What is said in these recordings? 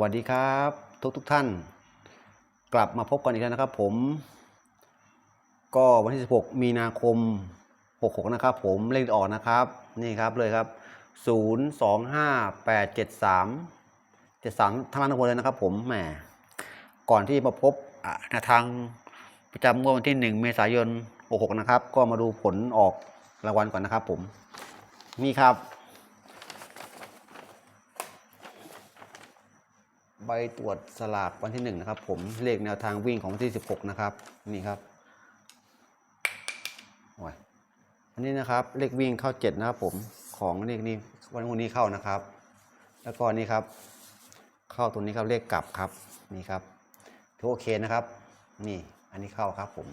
วัสดีครับทุกทุกท่าน กลับมาพบกันอีกแล้วนะครับผม ก็วันที่ 16 มีนาคม 66 นะครับผมเลขออกนะครับ นี่ครับเลยครับ 0 2 5 8 7 3 7 3ทั้งนั้นทั้งหมดเลยนะครับผมแหมก่อนที่มาพบทางประจำงวดวันที่ 1 เมษายน 66 นะครับ ก็มาดูผลออกรางวัลก่อนนะครับผม นี่ครับ ใบตรวจสลากวันที่หนึ่งนะครับผมเลขแนวทางวิ่งของวันที่ 16 นะครับนี่ครับอันนี้นะครับเลขวิ่งเข้า 7 นะครับผมของเลขนี้วันพรุ่งนี้เข้านะครับ แล้วก็นี่ครับ เข้าตัวนี้ครับเลขกลับครับนี่ครับถือโอเคนะครับ นี่อันนี้เข้าครับผม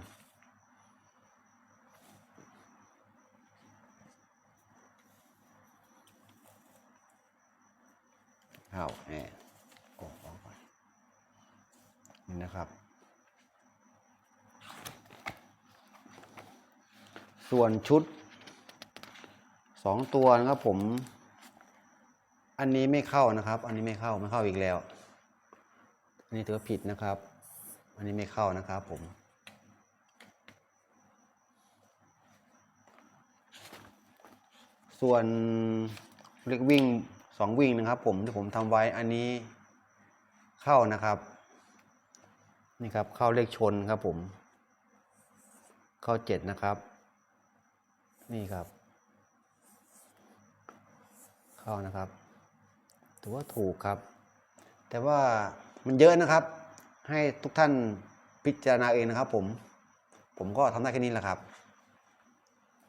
เข้าแหมโอ้ออกก่อน นี่นะครับ ส่วนชุดสองตัวนะครับผม อันนี้ไม่เข้านะครับ อันนี้ไม่เข้าไม่เข้าอีกแล้ว อันนี้ถือว่าผิดนะครับ อันนี้ไม่เข้านะครับผมส่วนเล็กวิ่งสองวิ่งนะครับ ผมที่ผมทำไว้อันนี้เข้านะครับ นี่ครับเข้าเลขชนครับผม เข้าเจ็ดนะครับ นี่ครับ เข้านะครับถือว่าถูกครับ แต่ว่ามันเยอะนะครับ ให้ทุกท่านพิจารณาเองนะครับ ผม ผมก็ทำได้แค่นี้แหละครับ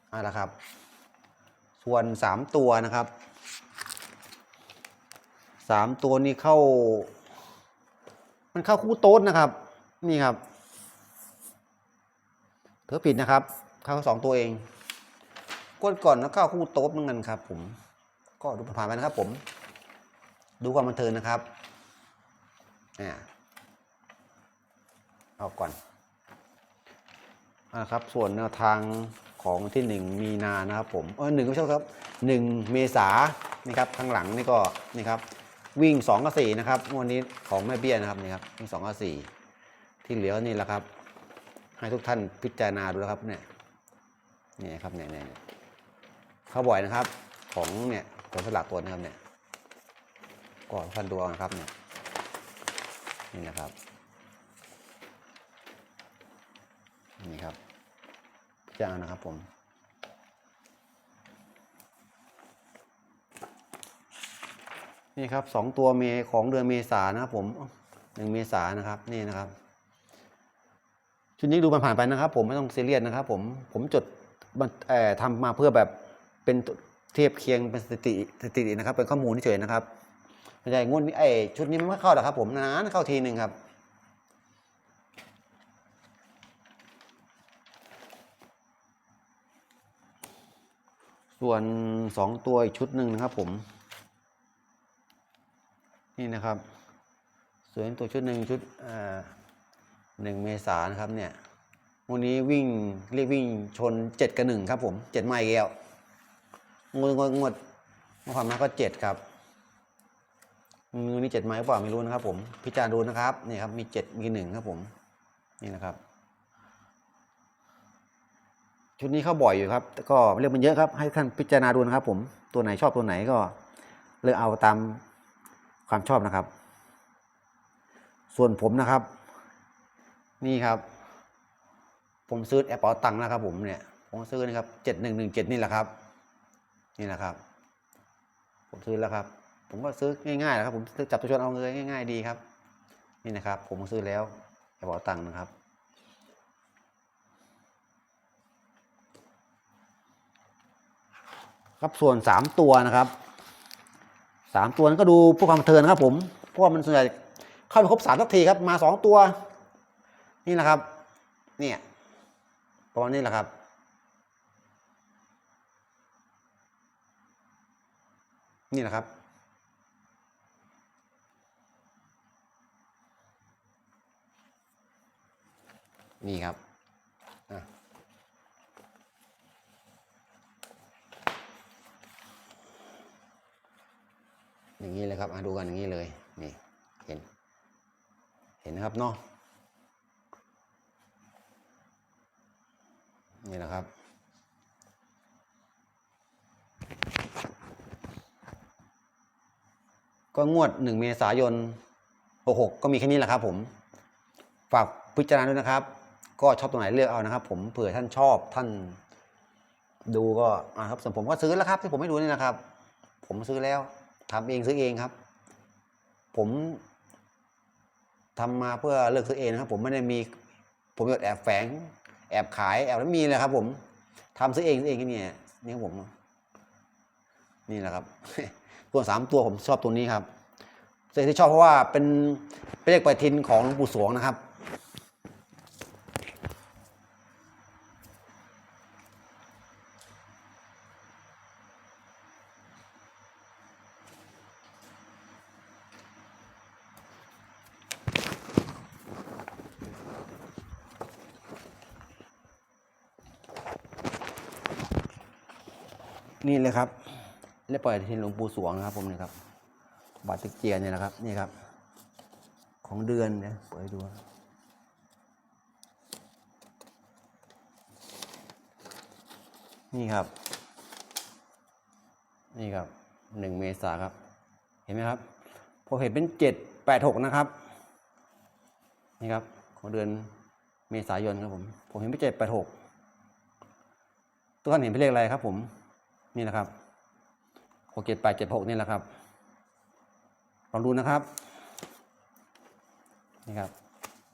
เอาละครับ ส่วนสามตัวนะครับสามตัวนี้เข้า มันเข้าคู่โต๊ดนะครับ นี่ครับเธอผิดนะครับ เข้าสองตัวเองกดก่อนแล้วเข้าคู่โต๊ดเหมือนกันครับ ผม ก็ดูผ่านไปนะครับ ผม ดูความบันเทิงนะครับอ่าเอาก่อนเอะครับ ส่วนแนวทางของที่หนึ่งมีนานะครับ ผมเออหนึ่งไม่ใช่ครับหนึ่งเมษานี่ครับข้างหลังนี่ก็นี่ครับ วิ่งสองกับสี่นะครับวันนี้ของแม่เบี้ยนะครับนี่ครับวิ่งสองกับสี่ ที่เหลือนี่แหละครับ ให้ทุกท่านพิจารณาดูนะครับเนี่ยนี่ครับเนี่ยเนี่ยเขาบ่อยนะครับ ของเนี่ยตัวสลักตัวนะครับเนี่ยก็ท่านดูนะครับเนี่ยนี่นะครับนี่ครับพิจารณานะครับผมนี่ครับสองตัวเมของเดือนเมษานะครับผมหนึ่งเมษานะครับนี่นะครับ ชุดนี้ดูมันผ่านไปนะครับ ผมไม่ต้องซีเรียสนะครับ ผมผมจดบันเอ่อทำมาเพื่อแบบเป็นเทียบเคียงเป็นสติสตินะครับ เป็นข้อมูลเฉยนะครับไม่ใช่งวดนี้ไอ้ชุดนี้มันไม่เข้าหรอกครับ ผมนานเข้าทีหนึ่งครับส่วนสองตัวอีกชุดหนึ่งนะครับ ผม นี่นะครับ ส่วนตัวชุดหนึ่งชุดอ่า หนึ่งเมษานะครับเนี่ยวันนี้วิ่งเรียกวิ่งชนเจ็ดกับหนึ่งครับผมเจ็ดไมล์แล้วงวดงวดงวดความมาก็เจ็ดครับมือนี้เจ็ดไมล์หรือเปล่าไม่รู้นะครับผมพิจารณาดูนะครับนี่ครับมีเจ็ดมีหนึ่งครับผมนี่นะครับ ชุดนี้เข้าบ่อยอยู่ครับ ก็เรียกมันเยอะครับ ให้ท่านพิจารณาดูนะครับ ผมตัวไหนชอบตัวไหนก็เลือกเอาตามความชอบนะครับ ส่วนผมนะครับ นี่ครับ ผมซื้อแอปเป๋าตังค์นะครับผมเนี่ย ผมซื้อนะครับเจ็ดหนึ่งหนึ่งเจ็ดนี่แหละครับ นี่แหละครับ ผมซื้อแล้วครับ ผมก็ซื้อง่ายๆนะครับ ผมซื้อจับตัวชนเอาเงินง่าย ๆดีครับ นี่นะครับ ผมซื้อแล้วแอปเป๋าตังค์นะครับครับส่วนสามตัวนะครับสามตัวนั้นก็ดูเพื่อความเทินครับผมเพราะว่ามันส่วนใหญ่เข้าไปครบสามสักทีครับมาสองตัว นี่แหละครับ เนี่ยประมาณนี้แหละครับ นี่แหละครับ นี่ครับอย่างนี้เลยครับดูกันอย่างนี้เลย นี่โอเคเห็นนะครับเนาะ นี่แหละครับ ก็งวดหนึ่งเมษายน66ก็มีแค่นี้แหละครับ ผม ฝากพิจารณาด้วยนะครับ ก็ชอบตรงไหนเลือกเอานะครับ ผมเผื่อท่านชอบท่านดูก็อ่าครับส่วนผมก็ซื้อแล้วครับ ที่ผมไม่ดูนี่นะครับ ผมซื้อแล้วทำเองซื้อเองครับ ผมทำมาเพื่อเลือกซื้อเองนะครับ ผมไม่ได้มีผมอยากแอบแฝง แอบขายแอบไม่มีเลยครับ ผมทำซื้อเองซื้อเองที่นี่นี่ผม นี่แหละครับตัวสามตัวผมชอบตัวนี้ครับเสียที่ชอบเพราะว่าเป็นเป็นเลขปฏิทินของหลวงปู่สวงนะครับ นี่เลยครับเลขปล่อยทินหลวงปู่สวงนะครับ ผมนี่ครับบาทตึกเจียนเนี่ยนะครับ นี่ครับ ของเดือนเนี่ยเปิดดูนี่ครับ นี่ครับหนึ่งเมษาครับ เห็นไหมครับผมเห็นเป็นเจ็ดแปดหกนะครับ นี่ครับ ของเดือนเมษายนครับผม ผมเห็นเป็นเจ็ดแปดหกทุกท่านเห็นเป็นเลขอะไรครับผม นี่นะครับหกเจ็ดแปดเจ็ดหกนี่แหละครับลองดูนะครับ นี่ครับ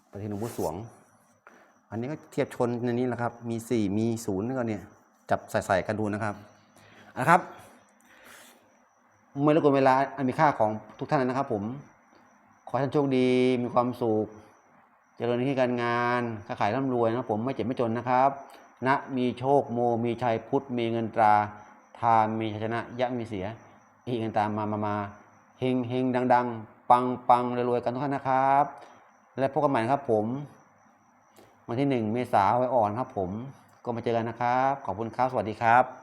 ปฏิทินหลวงปู่สวง อันนี้ก็เทียบชนในนี้แหละครับ มีสี่มีศูนย์ก็เนี่ย จับใส่ใส่กันดูนะครับนะครับไม่รบกวนเวลาอันมีค่าของทุกท่านนะครับ ผม ขอท่านโชคดีมีความสุขเจริญที่การงานค้าขายร่ำรวยนะผมไม่เจ็บไม่จนนะครับนะมีโชคโมมีชัยพุทธมีเงินตรา ทามีชัยชนะยะมีเสีย อีกเงินตามมามามาเฮงเฮงดัง ๆ ปังปังรวยๆกันทุกท่านนะครับ และพบกันใหม่นะครับผม วันที่หนึ่งเมษาไว้อ่อนครับผม ก็มาเจอกันนะครับ ขอบคุณครับ สวัสดีครับ